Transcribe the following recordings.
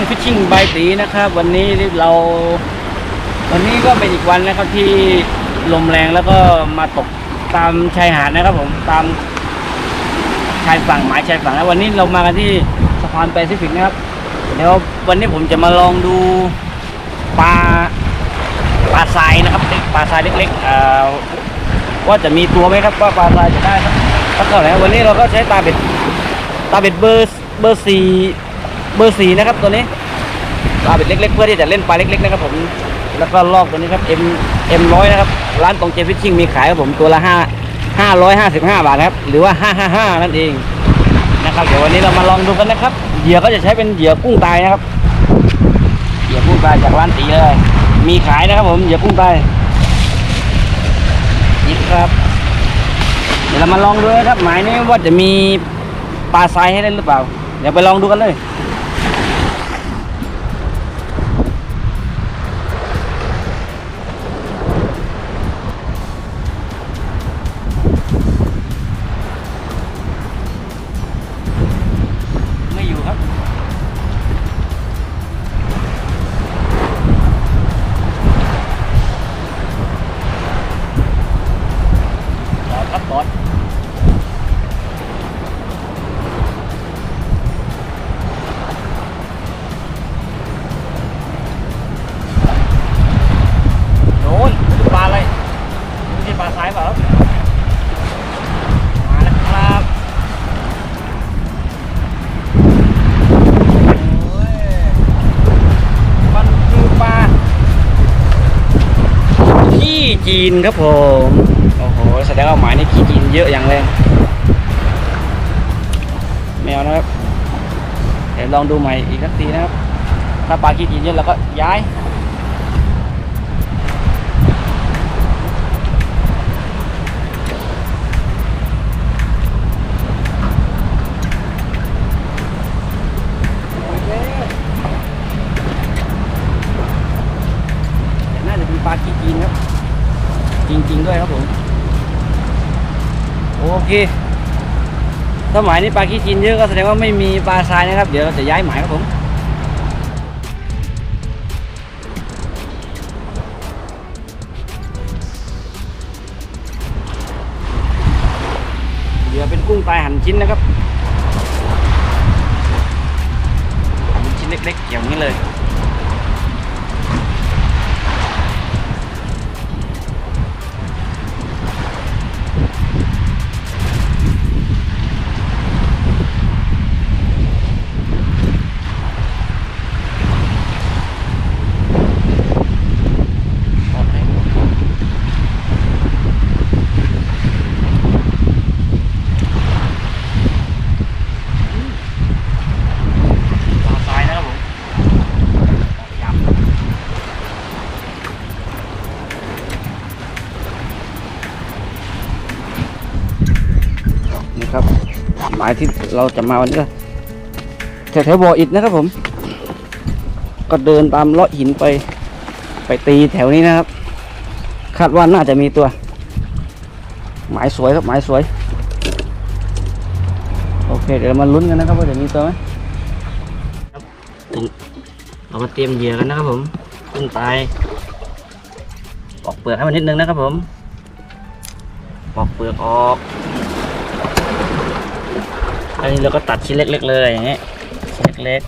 องฟิชชิ่งบายตีนะครับ วันนี้เรา วันนี้ก็เป็นอีกวันนะครับที่ลมแรงแล้วก็มาตกตามชายหาดนะครับ ผมตามชายฝั่งหมายชายฝั่งแล้ววันนี้เรามากันที่สะพานแปซิฟิกนะครับเดี๋ยววันนี้ผมจะมาลองดูปลาปลาทรายนะครับปลาทรายเล็กๆเอ่อว่าจะมีตัวไหมครับว่าปลาทรายจะได้สักสักเท่าไหร่วันนี้เราก็ใช้ตาเบ็ดตาเบ็ดเบอร์เบอร์สี่ เบอร์สี่นะครับตัวนี้ปลาเบ็ดเล็กๆเพื่อที่จะเล่นปลาเล็กๆนะครับผมแล้วก็ลอกตัวนี้ครับ M M ร้อยนะครับร้านตรงเจฟิชชิ่งมีขายครับผมตัวละห้าห้าร้อยห้าสิบห้าบาทครับหรือว่าห้าห้าห้านั่นเองนะครับเดี๋ยววันนี้เรามาลองดูกันนะครับเหยื่อก็จะใช้เป็นเหยื่อกุ้งตายนะครับเหยื่อกุ้งตายจากร้านตีเลยมีขายนะครับผมเหยื่อกุ้งตายนี่ครับ เดี๋ยวเรามาลองดูนะครับหมายนี้ว่าจะมีปลาทรายให้เล่นหรือเปล่า เดี๋ยวไปลองดูกันเลย จีนครับผม โอ้โห แสดงว่าหมายนี่ขี้จีนเยอะอย่างแรงแมวนะครับ เดี๋ยวลองดูใหม่อีกสักทีนะครับ ถ้าปลาขี้จีนเยอะเราก็ย้าย จริง ๆ ด้วยครับผม โอเคถ้าหมายนี้ปลาขี้จีนเยอะก็แสดงว่าไม่มีปลาทรายนะครับ เดี๋ยวเราจะย้ายหมายครับผมเดี๋ยวเป็นกุ้งตายหั่นชิ้นนะครับหั่นชิ้นเล็กๆอย่างนี้เลยายที่เราจะมาวันนี้ก็แถวๆบ่ออิฐนะครับผม ก็เดินตามเลาะหินไป ไปตีแถวนี้นะครับ คาดว่าน่าจะมีตัว หมายสวยครับหมายสวย โอเค เดี๋ยวมาลุ้นกันนะครับว่าจะมีตัวไหมเรามาเตรียมเหยื่อกันนะครับผมขึ้นตายปอกเปลือกให้มันนิดนึงนะครับผมปอกเปลือกออก อันนี้เราก็ตัดชิ้นเล็ก ๆ เลยอย่างเงี้ยชิ้นเล็ก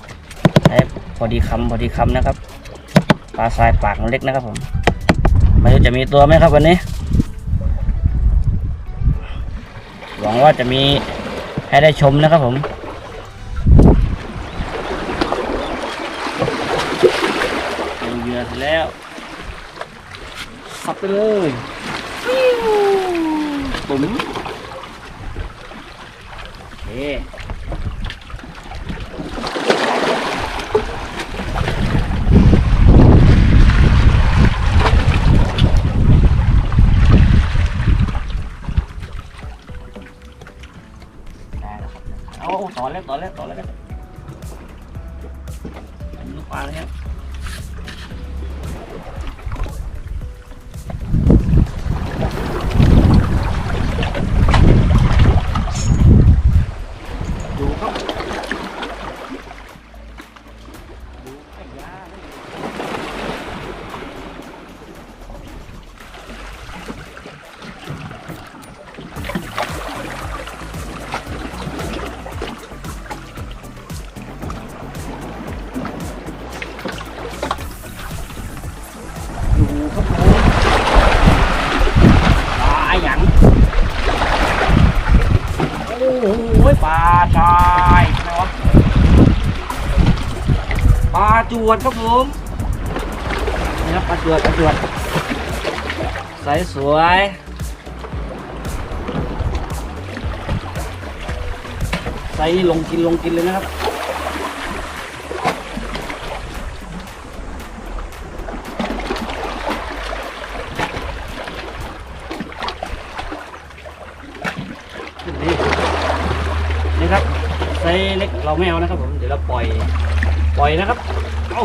ๆให้พอดีคำพอดีคำนะครับปลาทรายปากมันเล็กนะครับผมไม่รู้จะมีตัวไหมครับวันนี้ หวังว่าจะมีให้ได้ชมนะครับผมเอาเหยื่อเสร็จแล้วสับไปเลยปิ้วปุ๋ม ได้แล้วครับเอาต่อเล็กต่อเล็กต่อเล็ก จวดครับผมนี่ครับปลาจวดปลาจวดใสสวยใสลงกินลงกินเลยนะครับนี่นี่ครับไซส์เล็กเราไม่เอานะครับผม เดี๋ยวเราปล่อย ปล่อยนะครับ เอา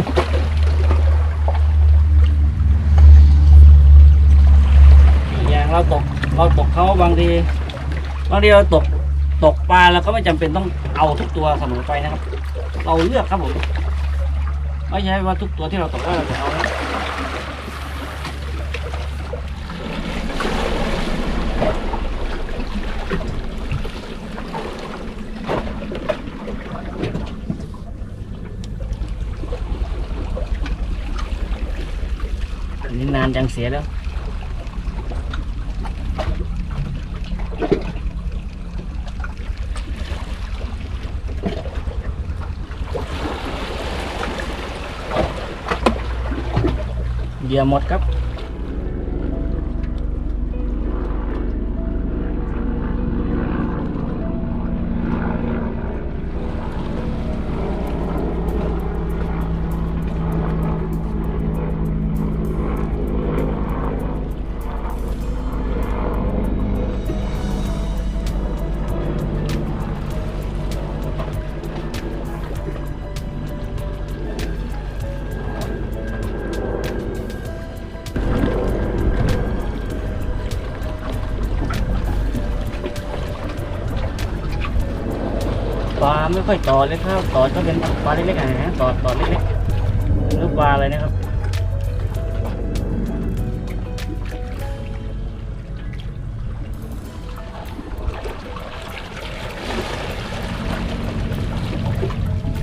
อย่างเราตกเราตกเขาบางทีบางทีเราตกตกปลาเราก็ไม่จำเป็นต้องเอาทุกตัวเสมอไปนะครับ เราเลือกครับผมไม่ใช่ว่าทุกตัวที่เราตกได้เราจะเอานะ อันนี้นานจังเสียแล้วเหยื่อหมดครับ ค่อยต่อเลยครับต่อก็เป็นปลาเล็กๆอะนะต่อต่อเล็กๆลูกปลาอะไรนะครับ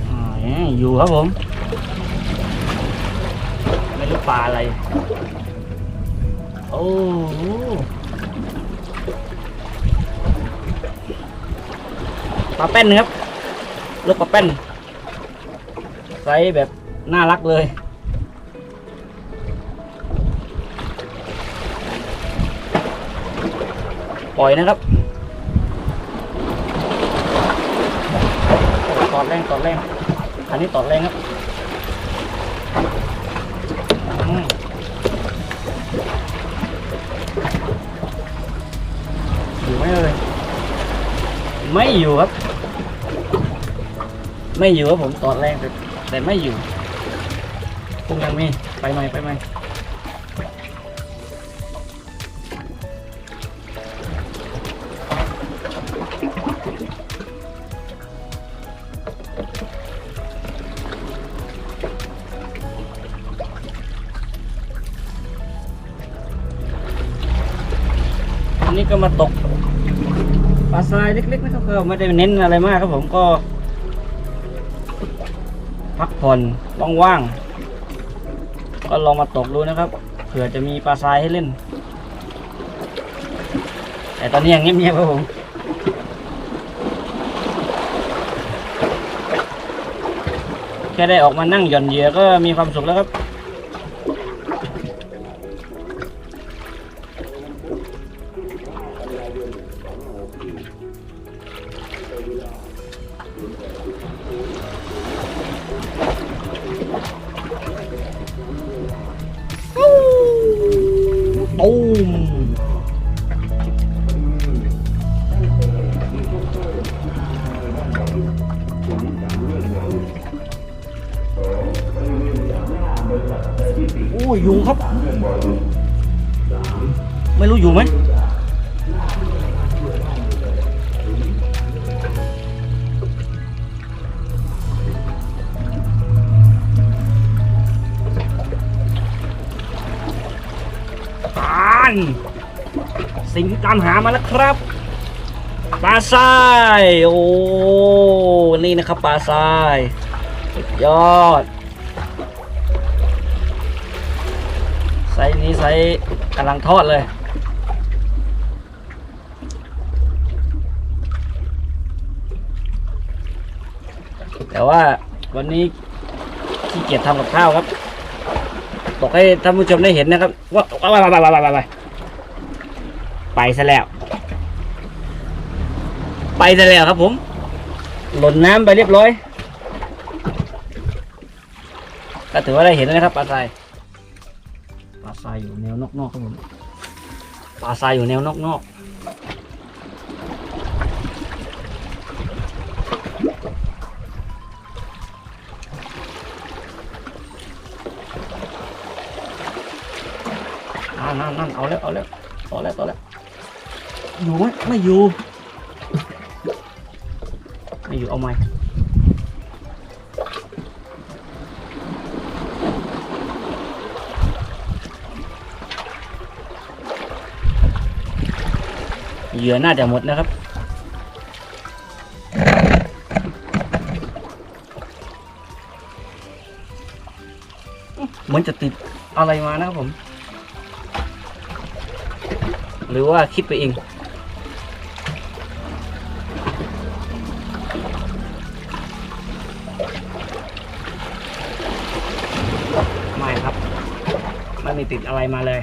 อยอยู่ครับผม ไม่รู้ปลาอะไร โอ้ปลาแป้นครับ ลูกปลาแป้นไซส์แบบน่ารักเลย ปล่อยนะครับตอดแรงตอดแรงอันนี้ตอดแรงครับอยู่ไหมเอ่ยไม่อยู่ครับ ไม่อยู่ครับผมตอดแรงแต่แต่ไม่อยู่คงยังมีไปใหม่ไปใหม่อันนี้ก็มาตกปลาทรายเล็กๆนะครับก็ไม่ได้เน้นอะไรมากครับผมก็ ผ่อนว่างๆก็ลองมาตกดูนะครับ เผื่อจะมีปลาทรายให้เล่น แต่ตอนนี้ยังเงียบๆครับผมแค่ได้ออกมานั่งหย่อนเหยื่อก็มีความสุขแล้วครับ โอ้ยยุงครับ ไม่รู้อยู่ไหมานสิ่งที่ตามหามาแล้วครับปลาทรายโอ้นี่นะครับปลาทรายยอด ไซส์นี้ไซส์กำลังทอดเลย แต่ว่าวันนี้ขี้เกียจทำกับข้าวครับบอกให้ท่านผู้ชมได้เห็นนะครับ ว่าว่าว่าว่าว่าว่าไปซะแล้ว ไปซะแล้วครับผม หล่นน้ำไปเรียบร้อย ก็ถือว่าได้เห็นแล้วนะครับปลาทราย ปลาทรายอยู่แนวนอกๆครับผมปลาทรายอยู่แนวนอกๆนั่นนั่นนั่นเอาแล้วเอาแล้วต่อแล้วต่อแล้วอยู่ไหมไม่อยู่ไม่อยู่เอาไหม เหยื่อน่าจะหมดนะครับ เหมือนจะติดอะไรมานะครับผม หรือว่าคิดไปเองไม่ครับ ไม่มีติดอะไรมาเลย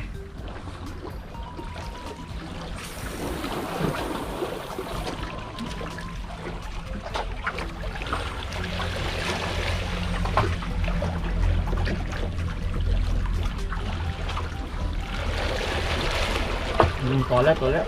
อืมต่อแล้วต่อแล้ว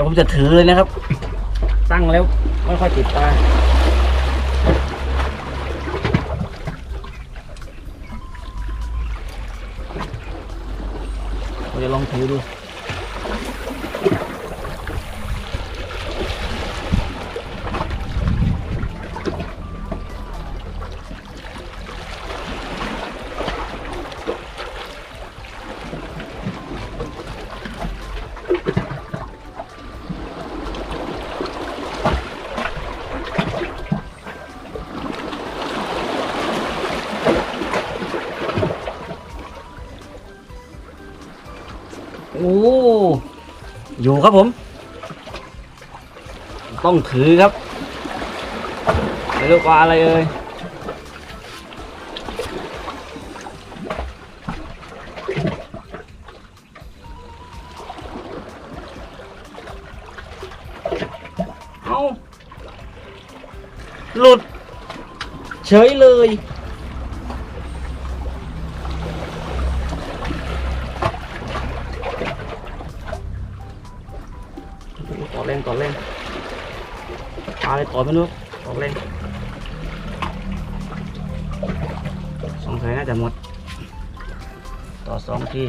ดี๋ยวผมจะถือเลยนะครับ ตั้งแล้วไม่ค่อยติดตาเราจะลองถือดู อยู่ครับผม ต้องถือครับไม่รู้ปลาอะไรเอ่ยเอาหลุด เฉยเลย เล่นต่อเล่นปลาอะไรต่อไม่รู้ต่อเล่นสงสัยน่าจะหมด ต่อสองที